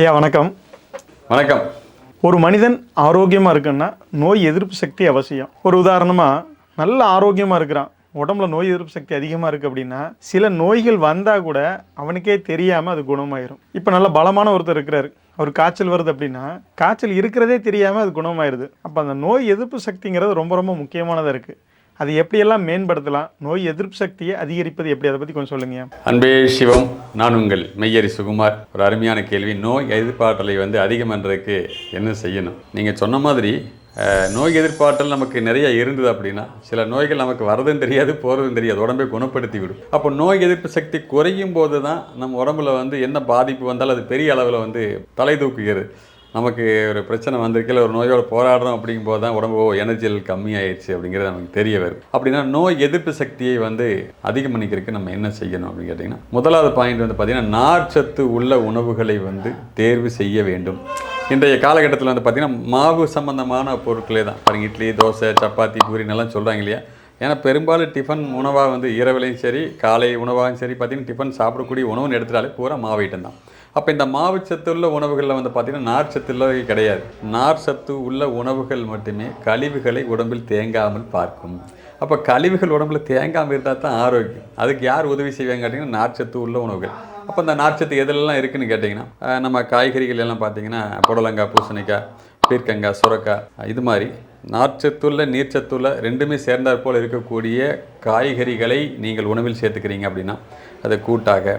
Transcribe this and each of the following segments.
ஐயா வணக்கம். வணக்கம். ஒரு மனிதன் ஆரோக்கியமாக இருக்குன்னா நோய் எதிர்ப்பு சக்தி அவசியம். ஒரு உதாரணமாக நல்ல ஆரோக்கியமாக இருக்கிறான். உடம்புல நோய் எதிர்ப்பு சக்தி அதிகமாக இருக்குது அப்படின்னா சில நோய்கள் வந்தால் கூட அவனுக்கே தெரியாமல் அது குணமாயிரும். இப்போ நல்ல பலமான ஒருத்தர் இருக்கிறாரு. அவர் காய்ச்சல் வருது அப்படின்னா காய்ச்சல் இருக்கிறதே தெரியாமல் அது குணமாயிருது. அப்போ அந்த நோய் எதிர்ப்பு சக்திங்கிறது ரொம்ப ரொம்ப முக்கியமானதாக இருக்குது அது எப்படியெல்லாம் மேம்படுத்தலாம் நோய் எதிர்ப்பு சக்தியை அதிகரிப்பது எப்படி அதை பற்றி கொஞ்சம் சொல்லுங்க அன்பே சிவம் நான் உங்கள் மெய்யரி சுகுமார். ஒரு அருமையான கேள்வி. நோய் எதிர்ப்பாற்றலை வந்து அதிகம் பண்ணுறதுக்கு என்ன செய்யணும்? நீங்கள் சொன்ன மாதிரி நோய் எதிர்ப்பாற்றல் நமக்கு நிறைய இருந்தது அப்படின்னா சில நோய்கள் நமக்கு வரதும் தெரியாது போகிறதும் தெரியாது உடம்பை குணப்படுத்தி விடும் அப்போ நோய் எதிர்ப்பு சக்தி குறையும் போது தான் நம்ம உடம்புல வந்து என்ன பாதிப்பு வந்தாலும் அது பெரிய அளவில் வந்து தலை தூக்குகிறது. நமக்கு ஒரு பிரச்சனை வந்திருக்கல ஒரு நோயோட போராடுறோம் அப்படிங்கும்போது தான் உடம்பு ஓ கம்மியாயிடுச்சு அப்படிங்கிறது நமக்கு தெரிய வரும் அப்படின்னா நோய் எதிர்ப்பு சக்தியை வந்து அதிகம் பண்ணிக்கிறதுக்கு நம்ம என்ன செய்யணும் அப்படின்னு கேட்டிங்கன்னா முதலாவது பாயிண்ட் வந்து பார்த்திங்கன்னா நார்ச்சத்து உள்ள உணவுகளை வந்து தேர்வு செய்ய வேண்டும். இன்றைய காலகட்டத்தில் வந்து பார்த்திங்கன்னா மாவு சம்பந்தமான பொருட்களே தான். பாருங்க இட்லி தோசை சப்பாத்தி பூரின்னு எல்லாம் சொல்கிறாங்க இல்லையா? ஏன்னா பெரும்பாலும் டிஃபன் உணவாக வந்து இரவுலையும் சரி காலை உணவாகவும் சரி பார்த்திங்கன்னா டிஃபன் சாப்பிடக்கூடிய உணவுன்னு எடுத்துட்டாலே பூரா மாவு ஐட்டம் தான். அப்போ இந்த மாவு சத்து உள்ள உணவுகளில் வந்து பார்த்திங்கன்னா நார் சத்து கிடையாது. நார் சத்து உள்ள உணவுகள் மட்டுமே கழிவுகளை உடம்பில் தேங்காமல் பார்க்கும். அப்போ கழிவுகள் உடம்புல தேங்காமல் இருந்தால் தான் ஆரோக்கியம். அதுக்கு யார் உதவி செய்வாங்க கேட்டிங்கன்னா நார்ச்சத்து உள்ள உணவுகள். அப்போ இந்த நார்ச்சத்து எதுலெல்லாம் இருக்குதுன்னு கேட்டிங்கன்னா நம்ம காய்கறிகள் எல்லாம் பார்த்தீங்கன்னா புடலங்காய் பூசணிக்காய் பீர்க்கங்காய் சுரக்காய் இது மாதிரி நார்ச்சத்துள்ள நீர்ச்சத்துள்ள ரெண்டுமே சேர்ந்தாற் போல் இருக்கக்கூடிய காய்கறிகளை நீங்கள் உணவில் சேர்த்துக்கிறீங்க அப்படின்னா அதை கூட்டாக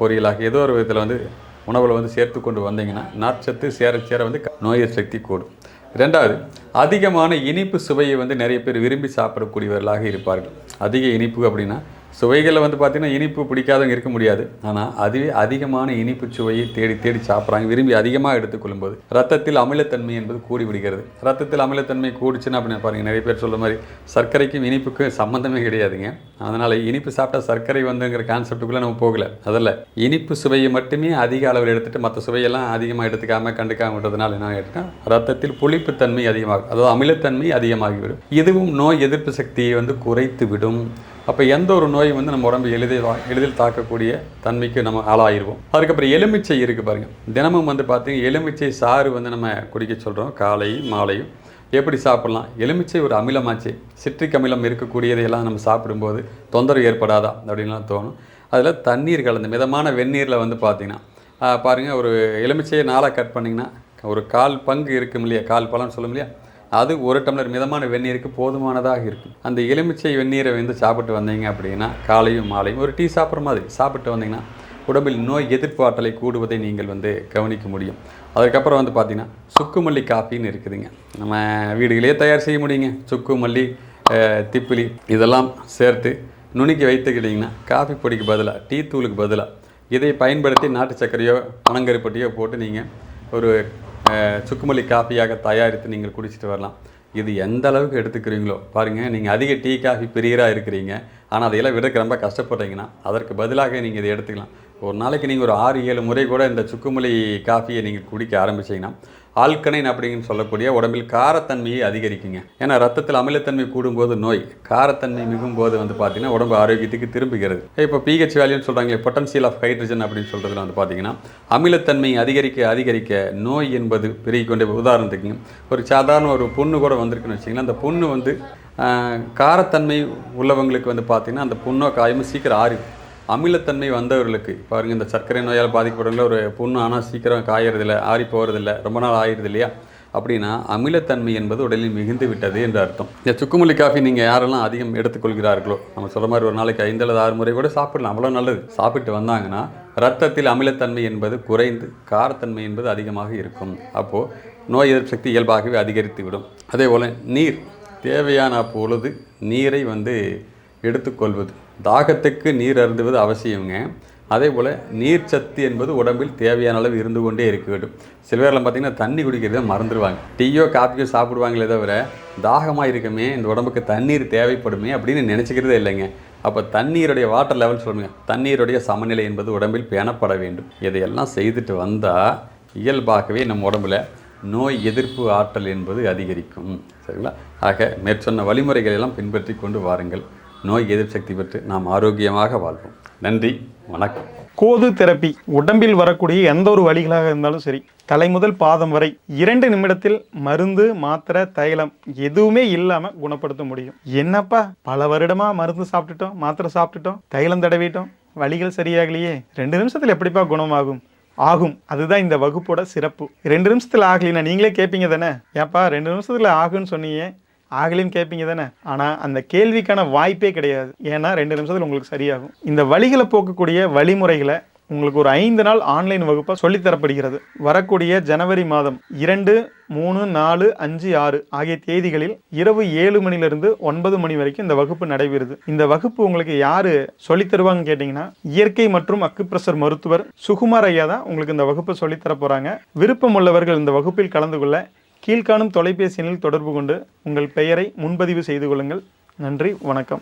பொரியலாக ஏதோ ஒரு விதத்தில் வந்து உணவில் வந்து சேர்த்து கொண்டு வந்தீங்கன்னா நார்ச்சத்து சேர சேர வந்து க- நோய் சக்தி கூடும். ரெண்டாவது அதிகமான இனிப்பு சுவையை வந்து நிறைய பேர் விரும்பி சாப்பிடக்கூடியவர்களாக இருப்பார்கள். அதிக இனிப்பு அப்படின்னா சுவைகளில் வந்து பார்த்திங்கன்னா இனிப்பு பிடிக்காதவங்க இருக்க முடியாது. ஆனால் அதுவே அதிகமான இனிப்பு சுவையை தேடி தேடி சாப்பிட்றாங்க. விரும்பி அதிகமாக எடுத்துக்கொள்ளும்போது ரத்தத்தில் அமிலத்தன்மை என்பது கூடி விடுகிறது. ரத்தத்தில் அமிலத்தன்மை கூடிச்சுன்னா அப்படின்னு பாருங்கள் நிறைய பேர் சொல்ல மாதிரி சர்க்கரைக்கும் இனிப்புக்கும் சம்மந்தமே கிடையாதுங்க. அதனால் இனிப்பு சாப்பிட்டா சர்க்கரை வந்துங்கிற கான்செப்டுக்குள்ளே நம்ம போகல. அதில் இனிப்பு சுவையை மட்டுமே அதிக அளவில் எடுத்துகிட்டு மற்ற சுவையெல்லாம் அதிகமாக எடுத்துக்காமல் கண்டுக்காம விட்டதுனால என்ன ஆகிட்டுனா ரத்தத்தில் புளிப்புத்தன்மை அதிகமாகும். அதாவது அமிலத்தன்மை அதிகமாகிவிடும். இதுவும் நோய் எதிர்ப்பு சக்தியை வந்து குறைத்து விடும் அப்போ எந்த ஒரு நோய் வந்து நம்ம உடம்பு எளிதில் எளிதில் தாக்கக்கூடிய தன்மைக்கு நம்ம ஆளாயிருவோம். அதுக்கப்புறம் எலுமிச்சை இருக்குது பாருங்கள் தினமும் வந்து பார்த்தீங்கன்னா எலுமிச்சை சாறு வந்து நம்ம குடிக்க சொல்கிறோம் காலையும் மாலையும். எப்படி சாப்பிட்லாம்? எலுமிச்சை ஒரு அமிலமாச்சு. சிட்ரிக் அமிலம் இருக்கக்கூடியதையெல்லாம் நம்ம சாப்பிடும்போது தொந்தரவு ஏற்படாதா அப்படின்லாம் தோணும். அதில் தண்ணீர் கலந்து மிதமான வெந்நீரில் வந்து பார்த்தீங்கன்னா பாருங்கள் ஒரு எலுமிச்சையை நாளாக கட் பண்ணிங்கன்னா ஒரு கால் பங்கு இருக்கும் இல்லையா? கால் பழம்னு சொல்லும் இல்லையா? அது ஒரு டம்ளர் மிதமான வெந்நீருக்கு போதுமானதாக இருக்கும். அந்த எலுமிச்சை வெந்நீரை வந்து சாப்பிட்டு வந்தீங்க அப்படின்னா காலையும் மாலையும் ஒரு டீ சாப்பிட்ற மாதிரி. சாப்பிட்டு வந்தீங்கன்னா உடம்பில் நோய் எதிர்ப்பு ஆற்றலை கூடுவதை நீங்கள் வந்து கவனிக்க முடியும். அதுக்கப்புறம் வந்து பார்த்தீங்கன்னா சுக்குமல்லி காஃபின்னு இருக்குதுங்க. நம்ம வீடுகளே தயார் செய்ய முடியுங்க. சுக்குமல்லி மல்லி திப்பிலி இதெல்லாம் சேர்த்து நுணுக்கி வைத்துக்கிட்டிங்கன்னா காஃபி பொடிக்கு பதிலாக டீ தூளுக்கு பதிலாக இதை பயன்படுத்தி நாட்டு சர்க்கரையோ பனங்கருப்பட்டியோ போட்டு நீங்கள் ஒரு சுக்குமல்லி காஃபியாக தயாரித்து நீங்கள் குடிச்சிட்டு வரலாம். இது எந்த அளவுக்கு எடுத்துக்கிறீங்களோ பாருங்கள் நீங்கள் அதிக டீ காஃபி பிரியராக இருக்கிறீங்க. ஆனால் அதையெல்லாம் விடுறதுக்கு ரொம்ப கஷ்டப்படுறீங்கன்னா அதற்கு பதிலாக நீங்கள் இதை எடுத்துக்கலாம். ஒரு நாளைக்கு நீங்கள் ஒரு ஆறு ஏழு முறை கூட இந்த சுக்குமல்லி காஃபியை நீங்கள் குடிக்க ஆரம்பிச்சீங்கன்னா ஆல்கனைன் அப்படின்னு சொல்லக்கூடிய உடம்பில் காரத்தன்மையை அதிகரிக்குங்க. ஏன்னா ரத்தத்தில் அமிலத்தன்மை கூடும்போது நோய் காரத்தன்மை மிகும்போது வந்து பார்த்திங்கன்னா உடம்பு ஆரோக்கியத்துக்கு திரும்புகிறது. இப்போ பிஹெச் வேல்யூன்னு சொல்கிறாங்களே பொட்டன்சியல் ஆஃப் ஹைட்ரஜன் அப்படின்னு சொல்கிறதுல வந்து பார்த்திங்கன்னா அமிலத்தன்மை அதிகரிக்க அதிகரிக்க நோய் என்பது பெருகி கொண்டே உதாரணத்துக்கு ஒரு சாதாரண ஒரு புண்ணு கூட வந்திருக்குன்னு வச்சிங்கன்னா அந்த புண்ணு வந்து காரத்தன்மை உள்ளவங்களுக்கு வந்து பார்த்தீங்கன்னா அந்த புண்ணோ காயமும் சீக்கிரம் ஆறிடும். அமிலத்தன்மை வந்தவர்களுக்கு பாருங்கள் இந்த சர்க்கரை நோயால் பாதிக்கப்படுறவங்கள ஒரு புண்ணு ஆனால் சீக்கிரம் காயறதில்ல ஆறி போகிறதில்ல ரொம்ப நாள் ஆயிடுது இல்லையா? அப்படின்னா அமிலத்தன்மை என்பது உடலில் மிகுந்து விட்டது என்று அர்த்தம். இந்த சுக்குமல்லி காஃபி நீங்கள் யாரெல்லாம் அதிகம் எடுத்துக்கொள்கிறார்களோ நம்ம சொல்கிற மாதிரி ஒரு நாளைக்கு ஐந்து அல்லது ஆறு முறை கூட சாப்பிடலாம் அவ்வளோ நல்லது. சாப்பிட்டு வந்தாங்கன்னா ரத்தத்தில் அமிலத்தன்மை என்பது குறைந்து காரத்தன்மை என்பது அதிகமாக இருக்கும். அப்போது நோய் எதிர்ப்பு சக்தி இயல்பாகவே அதிகரித்து விடும் அதே போல் நீர். தேவையான பொழுது நீரை வந்து எடுத்துக்கொள்வது. தாகத்துக்கு நீர் அருந்துவது அவசியங்க அதே போல் நீர்ச்சத்து என்பது உடம்பில் தேவையான அளவு இருந்து கொண்டே இருக்க வேண்டும் சில பேரில் பார்த்தீங்கன்னா தண்ணி குடிக்கிறத மறந்துடுவாங்க டீயோ காப்பியோ சாப்பிடுவாங்களே தவிர தாகமாக இருக்குமே இந்த உடம்புக்கு தண்ணீர் தேவைப்படுமே அப்படின்னு நினச்சிக்கிறதே இல்லைங்க. அப்போ தண்ணீருடைய வாட்டர் லெவல் சொல்லுங்க. தண்ணீருடைய சமநிலை என்பது உடம்பில் பேணப்பட வேண்டும். இதையெல்லாம் செய்துட்டு வந்தால் இயல்பாகவே நம்ம உடம்புல நோய் எதிர்ப்பு ஆற்றல் என்பது அதிகரிக்கும். சரிங்களா? ஆக மேற்சொன்ன வழிமுறைகளை எல்லாம் பின்பற்றி கொண்டு வாருங்கள். நோய் எதிர்ப்பு சக்தி பெற்று நாம் ஆரோக்கியமாக வாழ்வோம். நன்றி வணக்கம். கோது தெரப்பி உடம்பில் வரக்கூடிய எந்த ஒரு வழிகளாக இருந்தாலும் சரி தலை முதல் பாதம் வரை இரண்டு நிமிடத்தில் மருந்து மாத்திரை தைலம் எதுவுமே இல்லாமல் குணப்படுத்த முடியும். என்னப்பா பல வருடமா மருந்து சாப்பிட்டுட்டோம் மாத்திரை சாப்பிட்டுட்டோம் தைலம் தடவிட்டோம் வலிகள் சரியாகலையே. ரெண்டு நிமிஷத்தில் எப்படிப்பா குணமாகும்? ஆகும். அதுதான் இந்த வகுப்போட சிறப்பு. ரெண்டு நிமிஷத்தில் ஆகலைன்னா நீங்களே கேட்பீங்க தானே? ஏப்பா ரெண்டு நிமிஷத்தில் ஆகுன்னு சொன்னீங்க. ஆகலைன்னு கேட்பீங்க தானே? ஆனால் அந்த கேள்விக்கான வாய்ப்பே கிடையாது. ஏன்னா ரெண்டு நிமிஷத்தில் உங்களுக்கு சரியாகும். இந்த வழிகளை போக்கக்கூடிய வழிமுறைகளை உங்களுக்கு ஒரு ஐந்து நாள் ஆன்லைன் வகுப்பாக சொல்லித்தரப்படுகிறது. வரக்கூடிய ஜனவரி மாதம் இரண்டு மூணு நாலு அஞ்சு ஆறு ஆகிய தேதிகளில் இரவு ஏழு மணிலிருந்து ஒன்பது மணி வரைக்கும் இந்த வகுப்பு நடைபெறுது. இந்த வகுப்பு உங்களுக்கு யாரு சொல்லித் தருவாங்கன்னு கேட்டிங்கன்னா இயற்கை மற்றும் அக்குப்பிரசர் மருத்துவர் சுகுமார் ஐயா தான் உங்களுக்கு இந்த வகுப்பை சொல்லித்தர போகிறாங்க விருப்பம் உள்ளவர்கள் இந்த வகுப்பில் கலந்து கொள்ள கீழ்காணும் தொலைபேசி எண்ணில் தொடர்பு கொண்டு உங்கள் பெயரை முன்பதிவு செய்து கொள்ளுங்கள். நன்றி வணக்கம்.